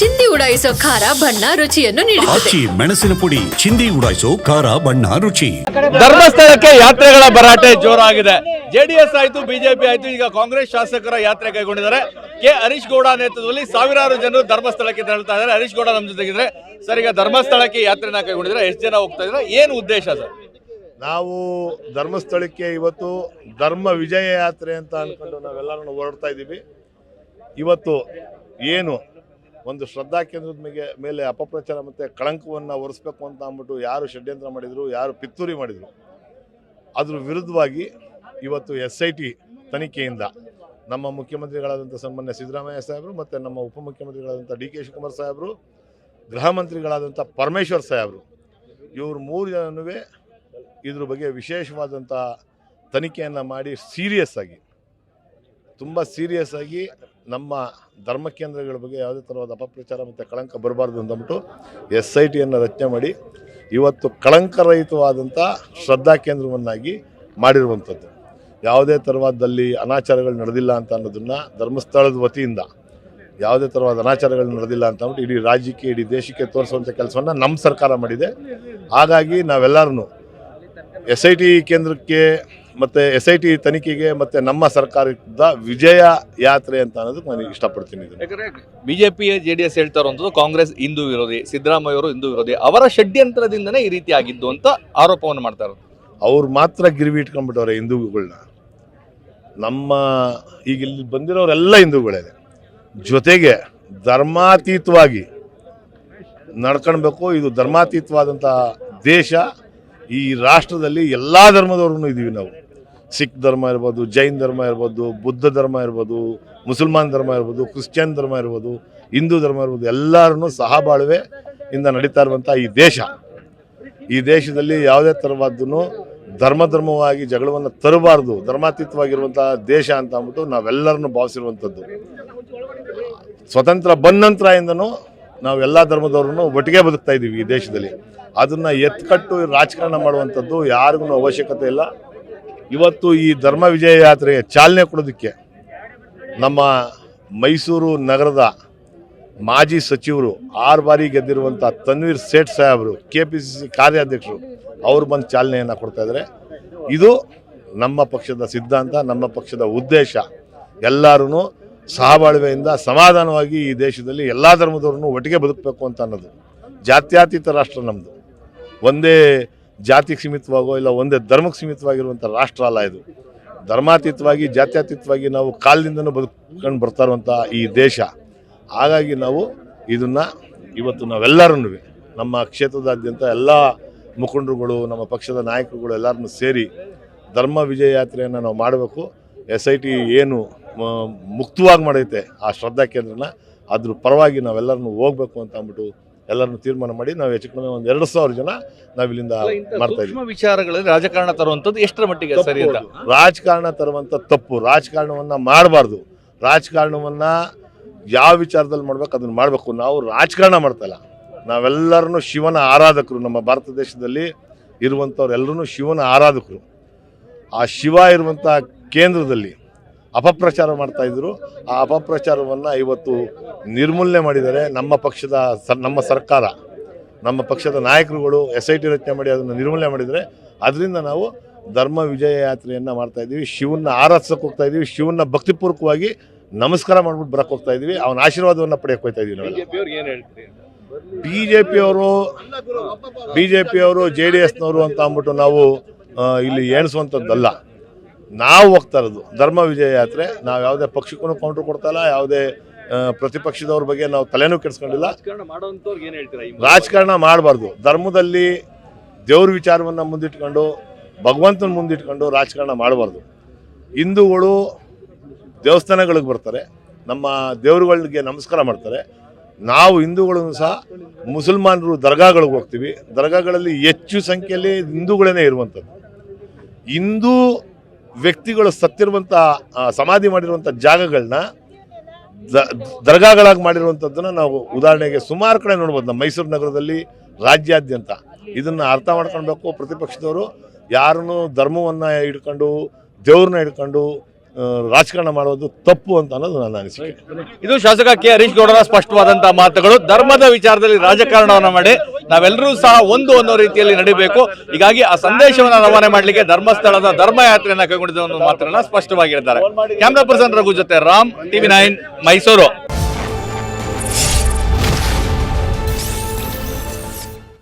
ಚಿಂದಿ ಉಡಾಯಿಸೋ ಖಾರ ಬಣ್ಣ ರುಚಿಯನ್ನು ನೀಡುತ್ತದೆ. ಆಚಿ ಮೆಣಸಿನ ಪುಡಿ ಚಿಂದಿ ಉಡಾಯಿಸೋ ಖಾರ ಬಣ್ಣ ರುಚಿ. ಧರ್ಮಸ್ಥಳಕ್ಕೆ ಯಾತ್ರೆಗಳ ಭರಾಟೆ ಜೋರಾಗಿದೆ. ಜೆಡಿಎಸ್ ಆಯ್ತು ಬಿಜೆಪಿ ಆಯ್ತು ಈಗ ಕಾಂಗ್ರೆಸ್ ಶಾಸಕರ ಯಾತ್ರೆ ಕೈಗೊಂಡಿದ್ದಾರೆ. ಕೆ ಹರೀಶ್ ಗೌಡ ನೇತೃತ್ವದಲ್ಲಿ ಸಾವಿರಾರು ಜನರು ಧರ್ಮಸ್ಥಳಕ್ಕೆ ತೆರಳ್ತಾ ಇದ್ದಾರೆ. ಹರೀಶ್ ಗೌಡ ನಮ್ಮ ಜೊತೆಗಿದ್ರೆ. ಸರ್ ಈಗ ಧರ್ಮಸ್ಥಳಕ್ಕೆ ಯಾತ್ರೆನ ಕೈಗೊಂಡಿದ್ರೆ ಎಷ್ಟು ಜನ ಹೋಗ್ತಾ ಇದ್ದಾರೆ? ಏನು ಉದ್ದೇಶ ಸರ್? ನಾವು ಧರ್ಮಸ್ಥಳಕ್ಕೆ ಇವತ್ತು ಧರ್ಮ ವಿಜಯ ಯಾತ್ರೆ ಅಂತ ಅನ್ಕೊಂಡು ನಾವೆಲ್ಲರೂ ಹೊರಡ್ತಾ ಇದ್ದೀವಿ. ಇವತ್ತು ಏನು ಒಂದು ಶ್ರದ್ಧಾ ಕೇಂದ್ರದ ಮೇಲೆ ಅಪಪ್ರಚಾರ ಮತ್ತು ಕಳಂಕವನ್ನು ಒರೆಸ್ಬೇಕು ಅಂತ ಅಂದ್ಬಿಟ್ಟು ಯಾರು ಷಡ್ಯಂತ್ರ ಮಾಡಿದರು, ಯಾರು ಪಿತ್ತೂರಿ ಮಾಡಿದರು, ಅದ್ರ ವಿರುದ್ಧವಾಗಿ ಇವತ್ತು ಎಸ್ ಐ ಟಿ ತನಿಖೆಯಿಂದ ನಮ್ಮ ಮುಖ್ಯಮಂತ್ರಿಗಳಾದಂಥ ಸನ್ಮಾನ್ಯ ಸಿದ್ದರಾಮಯ್ಯ ಸಾಹೇಬರು ಮತ್ತು ನಮ್ಮ ಉಪಮುಖ್ಯಮಂತ್ರಿಗಳಾದಂಥ ಡಿ ಕೆ ಶಿವಕುಮಾರ್ ಸಾಹೇಬರು, ಗೃಹ ಮಂತ್ರಿಗಳಾದಂಥ ಪರಮೇಶ್ವರ್ ಸಾಹೇಬರು, ಇವರು ಮೂರು ಜನನೂ ಇದ್ರ ಬಗ್ಗೆ ವಿಶೇಷವಾದಂಥ ತನಿಖೆಯನ್ನು ಮಾಡಿ ಸೀರಿಯಸ್ ಆಗಿ, ತುಂಬ ಸೀರಿಯಸ್ ಆಗಿ ನಮ್ಮ ಧರ್ಮ ಕೇಂದ್ರಗಳ ಬಗ್ಗೆ ಯಾವುದೇ ಥರವಾದ ಅಪಪ್ರಚಾರ ಮತ್ತು ಕಳಂಕ ಬರಬಾರ್ದು ಅಂತಂದ್ಬಿಟ್ಟು ಎಸ್ ಐ ಟಿಯನ್ನು ರಚನೆ ಮಾಡಿ ಇವತ್ತು ಕಳಂಕರಹಿತವಾದಂಥ ಶ್ರದ್ಧಾ ಕೇಂದ್ರವನ್ನಾಗಿ ಮಾಡಿರುವಂಥದ್ದು. ಯಾವುದೇ ಥರವಾದಲ್ಲಿ ಅನಾಚಾರಗಳು ನಡೆದಿಲ್ಲ ಅಂತ ಅನ್ನೋದನ್ನು ಧರ್ಮಸ್ಥಳದ ವತಿಯಿಂದ ಯಾವುದೇ ಥರವಾದ ಅನಾಚಾರಗಳು ನಡೆದಿಲ್ಲ ಅಂತ ಅಂದ್ಬಿಟ್ಟು ಇಡೀ ರಾಜ್ಯಕ್ಕೆ, ಇಡೀ ದೇಶಕ್ಕೆ ತೋರಿಸುವಂಥ ಕೆಲಸವನ್ನು ನಮ್ಮ ಸರ್ಕಾರ ಮಾಡಿದೆ. ಹಾಗಾಗಿ ನಾವೆಲ್ಲರೂ ಎಸ್ ಐ ಟಿ ಕೇಂದ್ರಕ್ಕೆ ಮತ್ತು ಎಸ್ ಐ ಟಿ ತನಿಖೆಗೆ ಮತ್ತು ನಮ್ಮ ಸರ್ಕಾರದ ವಿಜಯ ಯಾತ್ರೆ ಅಂತ ಅನ್ನೋದಕ್ಕೆ ನಾನು ಇಷ್ಟಪಡ್ತೀನಿ ಬಿಜೆಪಿ ಯಾಕಂದ್ರೆ ಬಿಜೆಪಿ ಜೆಡಿಎಸ್ ಹೇಳ್ತಾ ಇರುವಂಥದ್ದು ಕಾಂಗ್ರೆಸ್ ಹಿಂದೂ ವಿರೋಧಿ ಸಿದ್ದರಾಮಯ್ಯ ಅವರು ಹಿಂದೂ ವಿರೋಧಿ ಅವರ ಷಡ್ಯಂತ್ರದಿಂದನೇ ಈ ರೀತಿ ಆಗಿದ್ದು ಅಂತ ಆರೋಪವನ್ನು ಮಾಡ್ತಾರೆ ಇರೋದು. ಅವ್ರು ಮಾತ್ರ ಗಿರಿವಿ ಇಟ್ಕೊಂಡ್ಬಿಟ್ಟವ್ರೆ ಹಿಂದೂಗಳನ್ನ. ನಮ್ಮ ಈಗ ಇಲ್ಲಿ ಬಂದಿರೋರೆಲ್ಲ ಹಿಂದೂಗಳೇ. ಜೊತೆಗೆ ಧರ್ಮಾತೀತವಾಗಿ ನಡ್ಕೊಳ್ಬೇಕು ಇದು ಧರ್ಮಾತೀತವಾದಂಥ ದೇಶ ಈ ರಾಷ್ಟ್ರದಲ್ಲಿ ಎಲ್ಲ ಧರ್ಮದವ್ರೂ ಇದ್ದೀವಿ ನಾವು. ಸಿಖ್ ಧರ್ಮ ಇರ್ಬೋದು, ಜೈನ್ ಧರ್ಮ ಇರ್ಬೋದು, ಬುದ್ಧ ಧರ್ಮ ಇರ್ಬೋದು, ಮುಸಲ್ಮಾನ್ ಧರ್ಮ ಇರ್ಬೋದು, ಕ್ರಿಶ್ಚಿಯನ್ ಧರ್ಮ ಇರ್ಬೋದು, ಹಿಂದೂ ಧರ್ಮ ಇರ್ಬೋದು, ಎಲ್ಲರನ್ನೂ ಸಹಬಾಳ್ವೆ ಇಂದ ನಡೀತಾ ಇರುವಂಥ ಈ ದೇಶ. ಈ ದೇಶದಲ್ಲಿ ಯಾವುದೇ ಥರವಾದ್ದೂ ಧರ್ಮ ಧರ್ಮವಾಗಿ ಜಗಳವನ್ನು ತರಬಾರ್ದು ಧರ್ಮಾತೀತವಾಗಿರುವಂಥ ದೇಶ ಅಂತ ಅಂದ್ಬಿಟ್ಟು ನಾವೆಲ್ಲರನ್ನು ಭಾವಿಸಿರುವಂಥದ್ದು ಸ್ವತಂತ್ರ ಬಂದಂತರದಿಂದನೂ ಎಲ್ಲ ಧರ್ಮದವ್ರನ್ನು ಒಟ್ಟಿಗೆ ಬದುಕ್ತಾ ಇದ್ದೀವಿ ಈ ದೇಶದಲ್ಲಿ. ಅದನ್ನು ಎತ್ಕಟ್ಟು ರಾಜಕಾರಣ ಮಾಡುವಂಥದ್ದು ಯಾರಿಗೂ ಅವಶ್ಯಕತೆ ಇಲ್ಲ. ಇವತ್ತು ಈ ಧರ್ಮ ವಿಜಯ ಯಾತ್ರೆಗೆ ಚಾಲನೆ ಕೊಡೋದಕ್ಕೆ ನಮ್ಮ ಮೈಸೂರು ನಗರದ ಮಾಜಿ ಸಚಿವರು, ಆರು ಬಾರಿ ಗೆದ್ದಿರುವಂಥ ತನ್ವೀರ್ ಸೇಠ್ ಸಾಹೇಬರು ಕೆ ಪಿ ಸಿ ಸಿ ಕಾರ್ಯಾಧ್ಯಕ್ಷರು, ಅವರು ಬಂದು ಚಾಲನೆಯನ್ನು ಕೊಡ್ತಾ ಇದ್ದಾರೆ. ಇದು ನಮ್ಮ ಪಕ್ಷದ ಸಿದ್ಧಾಂತ, ನಮ್ಮ ಪಕ್ಷದ ಉದ್ದೇಶ. ಎಲ್ಲರೂ ಸಹಬಾಳ್ವೆಯಿಂದ ಸಮಾಧಾನವಾಗಿ ಈ ದೇಶದಲ್ಲಿ ಎಲ್ಲ ಧರ್ಮದವ್ರನ್ನು ಒಟ್ಟಿಗೆ ಬದುಕಬೇಕು ಅಂತ ಅನ್ನೋದು. ಜಾತ್ಯಾತೀತ ರಾಷ್ಟ್ರ ನಮ್ಮದು ಒಂದೇ ಜಾತಿಗೆ ಸೀಮಿತವಾಗೋ ಇಲ್ಲ, ಒಂದೇ ಧರ್ಮಕ್ಕೆ ಸೀಮಿತವಾಗಿರುವಂಥ ರಾಷ್ಟ್ರ ಅಲ್ಲ ಇದು. ಧರ್ಮಾತೀತವಾಗಿ, ಜಾತ್ಯಾತೀತವಾಗಿ ನಾವು ಕಾಲದಿಂದನೂ ಬದುಕೊಂಡು ಬರ್ತಾ ಇರುವಂಥ ಈ ದೇಶ. ಹಾಗಾಗಿ ನಾವು ಇದನ್ನು ಇವತ್ತು ನಾವೆಲ್ಲರೂ ನಮ್ಮ ಕ್ಷೇತ್ರದಾದ್ಯಂತ ಎಲ್ಲ ಮುಖಂಡರುಗಳು, ನಮ್ಮ ಪಕ್ಷದ ನಾಯಕರುಗಳು ಎಲ್ಲರನ್ನು ಸೇರಿ ಧರ್ಮ ವಿಜಯ ಯಾತ್ರೆಯನ್ನು ನಾವು ಮಾಡಬೇಕು. ಎಸ್ ಐ ಟಿ ಏನು ಮುಕ್ತವಾಗಿ ಮಾಡೈತೆ ಆ ಶ್ರದ್ಧಾ ಕೇಂದ್ರನ. ಅದ್ರ ಪರವಾಗಿ ನಾವೆಲ್ಲರನ್ನು ಹೋಗ್ಬೇಕು ಅಂತ ಅಂದ್ಬಿಟ್ಟು ಎಲ್ಲರನ್ನು ತೀರ್ಮಾನ ಮಾಡಿ ನಾವು ಹೆಚ್ಚು ಕಡಿಮೆ ಒಂದು ಎರಡು ಸಾವಿರ ಜನ ನಾವಿಲ್ಲಿಂದ ಮಾಡ್ತಾ ಇದ್ದೀವಿ. ವಿಚಾರಗಳಲ್ಲಿ ರಾಜಕಾರಣ ತರುವಂಥದ್ದು ಎಷ್ಟರ ಮಟ್ಟಿಗೆ ಸರಿ ರಾಜಕಾರಣ ತರುವಂಥ ತಪ್ಪು. ರಾಜಕಾರಣವನ್ನು ಮಾಡಬಾರ್ದು. ರಾಜಕಾರಣವನ್ನು ಯಾವ ವಿಚಾರದಲ್ಲಿ ಮಾಡ್ಬೇಕು ಅದನ್ನು ಮಾಡಬೇಕು. ನಾವು ರಾಜಕಾರಣ ಮಾಡ್ತಾಯಿಲ್ಲ ನಾವೆಲ್ಲರನ್ನು ನಾವೆಲ್ಲರೂ ಶಿವನ ಆರಾಧಕರು. ನಮ್ಮ ಭಾರತ ದೇಶದಲ್ಲಿ ಇರುವಂಥವ್ರೆಲ್ಲರೂ ಶಿವನ ಆರಾಧಕರು. ಆ ಶಿವ ಇರುವಂಥ ಕೇಂದ್ರದಲ್ಲಿ ಅಪಪ್ರಚಾರ ಮಾಡ್ತಾ ಇದ್ರು. ಆ ಅಪಪ್ರಚಾರವನ್ನು ಇವತ್ತು ನಿರ್ಮೂಲನೆ ಮಾಡಿದರೆ ನಮ್ಮ ಪಕ್ಷದ ಸ- ನಮ್ಮ ಸರ್ಕಾರ ನಮ್ಮ ಪಕ್ಷದ ನಾಯಕರುಗಳು ಎಸ್ ಐ ಟಿ ರಚನೆ ಮಾಡಿ ಅದನ್ನು ನಿರ್ಮೂಲನೆ ಮಾಡಿದರೆ ಅದರಿಂದ ನಾವು ಧರ್ಮ ವಿಜಯ ಯಾತ್ರೆಯನ್ನು ಮಾಡ್ತಾ ಇದ್ದೀವಿ. ಶಿವನ್ನ ಆರಾಧಿಸಕ್ಕೆ ಹೋಗ್ತಾ ಇದ್ದೀವಿ. ಶಿವನ ಭಕ್ತಿಪೂರ್ವಕವಾಗಿ ನಮಸ್ಕಾರ ಮಾಡ್ಬಿಟ್ಟು ಬರಕ್ಕೆ ಹೋಗ್ತಾ ಇದ್ದೀವಿ. ಅವನ ಆಶೀರ್ವಾದವನ್ನು ಪಡೆಯಕ್ಕೆ ಹೋಗ್ತಾ ಇದ್ದೀವಿ ನಾವು ಬಿ ಜೆ ಪಿಯವರು ಬಿ ಜೆ ಪಿಯವರು ಜೆ ಡಿ ಎಸ್ನವರು ಅಂತ ಅಂದ್ಬಿಟ್ಟು ನಾವು ಇಲ್ಲಿ ಎಣಿಸುವಂಥದ್ದಲ್ಲ ನಾವು ಹೋಗ್ತಾ ಇರೋದು. ಧರ್ಮ ವಿಜಯ ಯಾತ್ರೆ ನಾವು ಯಾವುದೇ ಪಕ್ಷಕ್ಕೂ ಕೌಂಟ್ರ್ ಕೊಡ್ತಾ ಇಲ್ಲ ಯಾವುದೇ ಪ್ರತಿಪಕ್ಷದವ್ರ ಬಗ್ಗೆ ನಾವು ತಲೆನೂ ಕೆಡಿಸ್ಕೊಂಡಿಲ್ಲ. ರಾಜಕಾರಣ ಮಾಡಬಾರ್ದು. ಧರ್ಮದಲ್ಲಿ ದೇವ್ರ ವಿಚಾರವನ್ನು ಮುಂದಿಟ್ಕೊಂಡು ಭಗವಂತನ ಮುಂದಿಟ್ಕೊಂಡು ರಾಜಕಾರಣ ಮಾಡಬಾರ್ದು. ಹಿಂದೂಗಳು ದೇವಸ್ಥಾನಗಳಿಗೆ ಬರ್ತಾರೆ ನಮ್ಮ ದೇವರುಗಳಿಗೆ ನಮಸ್ಕಾರ ಮಾಡ್ತಾರೆ. ನಾವು ಹಿಂದೂಗಳನ್ನು ಸಹ ಮುಸಲ್ಮಾನರು ದರ್ಗಾಗಳಿಗೆ ಹೋಗ್ತೀವಿ. ದರ್ಗಾಗಳಲ್ಲಿ ಹೆಚ್ಚು ಸಂಖ್ಯೆಯಲ್ಲಿ ಹಿಂದೂಗಳೇ ಇರುವಂಥದ್ದು. ಹಿಂದೂ ವ್ಯಕ್ತಿಗಳು ಸತ್ತಿರುವಂಥ ಸಮಾಧಿ ಮಾಡಿರುವಂಥ ಜಾಗಗಳನ್ನ ದರ್ಗಾಗಳಾಗಿ ಮಾಡಿರುವಂಥದ್ದನ್ನ ನಾವು ಉದಾಹರಣೆಗೆ ಸುಮಾರು ಕಡೆ ನೋಡ್ಬೋದು. ನಮ್ಮ ಮೈಸೂರು ನಗರದಲ್ಲಿ ರಾಜ್ಯಾದ್ಯಂತ ಇದನ್ನು ಅರ್ಥ ಮಾಡ್ಕೊಳ್ಬೇಕು ಪ್ರತಿಪಕ್ಷದವರು. ಯಾರನ್ನು ಧರ್ಮವನ್ನು ಹಿಡ್ಕೊಂಡು ದೇವ್ರನ್ನ ಆ, ರಾಜಕಾರಣ ಮಾಡೋದು ತಪ್ಪು ಅಂತ ಅನ್ನೋದು ನನ್ನ ಅನಿಸಿಕೆ. ಇದು ಶಾಸಕ ಕೆ. ಹರೀಶ್ ಗೌಡರ ಸ್ಪಷ್ಟವಾದಂತಹ ಮಾತುಗಳು. ಧರ್ಮದ ವಿಚಾರದಲ್ಲಿ ರಾಜಕಾರಣವನ್ನು ಮಾಡಿ. ನಾವೆಲ್ಲರೂ ಸಹ ಒಂದು ಅನ್ನೋ ರೀತಿಯಲ್ಲಿ ನಡಿಬೇಕು. ಹೀಗಾಗಿ ಆ ಸಂದೇಶವನ್ನು ರವಾನೆ ಮಾಡಲಿಕ್ಕೆ ಧರ್ಮಸ್ಥಳದ ಧರ್ಮ ಯಾತ್ರೆಯನ್ನು ಕೈಗೊಂಡಿದ್ದ ಒಂದು ಮಾತನ್ನ ಸ್ಪಷ್ಟವಾಗಿರ್ತಾರೆ. ಕ್ಯಾಮ್ರಾ ಪರ್ಸನ್ ರಘು ಜೊತೆ ರಾಮ್, ಟಿವಿ ನೈನ್, ಮೈಸೂರು.